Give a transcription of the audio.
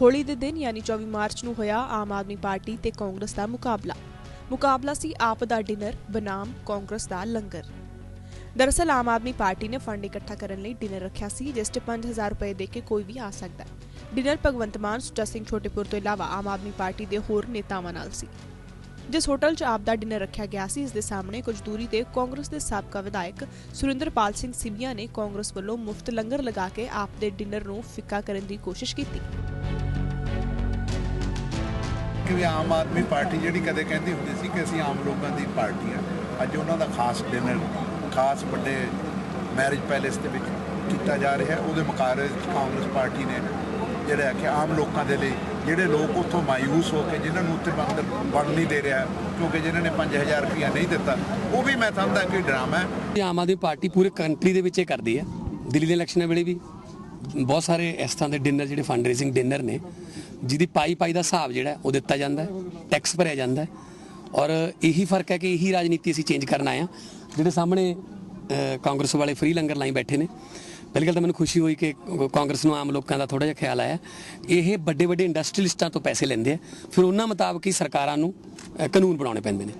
ਹੋਲੀ ਦੇ ਦਿਨ, ਯਾਨੀ 24 ਮਾਰਚ ਨੂੰ ਹੋਇਆ ਆਮ ਆਦਮੀ ਪਾਰਟੀ ਤੇ ਕਾਂਗਰਸ ਦਾ ਮੁਕਾਬਲਾ। ਮੁਕਾਬਲਾ ਸੀ ਆਪ ਦਾ ਡਿਨਰ, ਬਨਾਮ ਕਾਂਗਰਸ ਦਾ ਲੰਗਰ। ਦਰਅਸਲ ਆਮ ਆਦਮੀ ਪਾਰਟੀ ਨੇ ਫੰਡ ਇਕੱਠਾ ਕਰਨ ਲਈ ਡਿਨਰ ਰੱਖਿਆ ਸੀ, ਜਿਸ 'ਚ 5000 ਰੁਪਏ ਦੇ ਕੇ ਕੋਈ ਵੀ ਆ ਸਕਦਾ। ਹੈ ਡਿਨਰ ਭਗਵੰਤ ਮਾਨ, ਸੁੱਚਾ ਸਿੰਘ ਛੋਟੇਪੁਰ ਤੋਂ ਇਲਾਵਾ ਆਮ ਆਦਮੀ ਪਾਰਟੀ ਦੇ ਹੋਰ ਨੇਤਾਵਾਂ ਨਾਲ ਸੀ। ਜਿਸ ਹੋਟਲ 'ਚ ਆਪ ਦਾ ਡਿਨਰ ਰੱਖਿਆ ਗਿਆ ਸੀ, ਇਸ ਦੇ ਸਾਹਮਣੇ ਕੁਝ ਦੂਰੀ ਤੇ ਕਾਂਗਰਸ ਦੇ ਸਾਬਕਾ ਵਿਧਾਇਕ ਸੁਰਿੰਦਰਪਾਲ ਸਿੰਘ ਸਿਬੀਆ ਨੇ ਕਾਂਗਰਸ ਵੱਲੋਂ ਮੁਫਤ ਲੰਗਰ ਲਗਾ ਕੇ ਆਪ ਦੇ ਡਿਨਰ ਨੂੰ ਫਿੱਕਾ ਕਰਨ ਦੀ ਕੋਸ਼ਿਸ਼ ਕੀਤੀ। ਕਿ ਆਮ ਆਦਮੀ ਪਾਰਟੀ ਜਿਹੜੀ ਕਦੇ ਕਹਿੰਦੀ ਹੁੰਦੀ ਸੀ ਕਿ ਅਸੀਂ ਆਮ ਲੋਕਾਂ ਦੀ ਪਾਰਟੀ ਆ। ਅੱਜ ਉਹਨਾਂ ਦਾ ਖਾਸ ਡਿਨਰ, ਖਾਸ ਵੱਡੇ ਮੈਰਿਜ ਪੈਲੇਸ ਦੇ ਵਿੱਚ ਕੀਤਾ ਜਾ ਰਿਹਾ। ਉਹਦੇ ਮੁਕਾਬਲੇ ਕਾਂਗਰਸ ਪਾਰਟੀ ਨੇ ਜਿਹੜਾ ਕਿ ਆਮ ਲੋਕਾਂ ਦੇ ਲਈ, ਜਿਹੜੇ ਲੋਕ ਉੱਥੋਂ ਮਾਯੂਸ ਹੋ ਕੇ ਜਿਨ੍ਹਾਂ ਨੂੰ ਉੱਥੇ ਅੰਦਰ ਬਣ ਨਹੀਂ ਦੇ ਰਿਹਾ, ਕਿਉਂਕਿ ਜਿਨ੍ਹਾਂ ਨੇ 5000 ਰੁਪਇਆ ਨਹੀਂ ਦਿੱਤਾ, ਉਹ ਵੀ ਮੈਂ ਸਮਝਦਾ ਕਿ ਡਰਾਮਾ ਹੈ। ਆਮ ਆਦਮੀ ਪਾਰਟੀ ਪੂਰੇ ਕੰਟਰੀ ਦੇ ਵਿੱਚ ਇਹ ਕਰਦੀ ਹੈ। ਦਿੱਲੀ ਦੇ ਇਲੈਕਸ਼ਨਾਂ ਵੇਲੇ ਵੀ। ਬਹੁਤ ਸਾਰੇ ਇਸ ਤਰ੍ਹਾਂ ਦੇ ਡਿਨਰ ਜਿਹੜੇ ਫੰਡ ਰੇਜ਼ਿੰਗ ਡਿਨਰ ਨੇ, ਜਿਹਦੀ ਪਾਈ ਪਾਈ ਦਾ ਹਿਸਾਬ ਜਿਹੜਾ ਉਹ ਦਿੱਤਾ ਜਾਂਦਾ ਹੈ ਟੈਕਸ ਭਰਿਆ ਜਾਂਦਾ ਹੈ ਔਰ ਇਹੀ ਫ਼ਰਕ ਹੈ ਕਿ ਇਹੀ ਰਾਜਨੀਤੀ ਅਸੀਂ ਚੇਂਜ ਕਰਨ ਆਏ ਹਾਂ। ਜਿਹੜੇ ਸਾਹਮਣੇ ਕਾਂਗਰਸ ਵਾਲੇ ਫ੍ਰੀ ਲੰਗਰ ਲਾਈ ਬੈਠੇ ਨੇ, ਪਹਿਲੀ ਗੱਲ ਤਾਂ ਮੈਨੂੰ ਖੁਸ਼ੀ ਹੋਈ ਕਿ ਕਾਂਗਰਸ ਨੂੰ ਆਮ ਲੋਕਾਂ ਦਾ ਥੋੜਾ ਜਿਹਾ ਖਿਆਲ ਆਇਆ। ਇਹ ਵੱਡੇ ਵੱਡੇ ਇੰਡਸਟਰੀਲਿਸਟਾਂ ਤੋਂ ਪੈਸੇ ਲੈਂਦੇ ਆ, ਫਿਰ ਉਹਨਾਂ ਮੁਤਾਬਕ ਹੀ ਸਰਕਾਰਾਂ ਨੂੰ ਕਾਨੂੰਨ ਬਣਾਉਣੇ ਪੈਂਦੇ ਨੇ।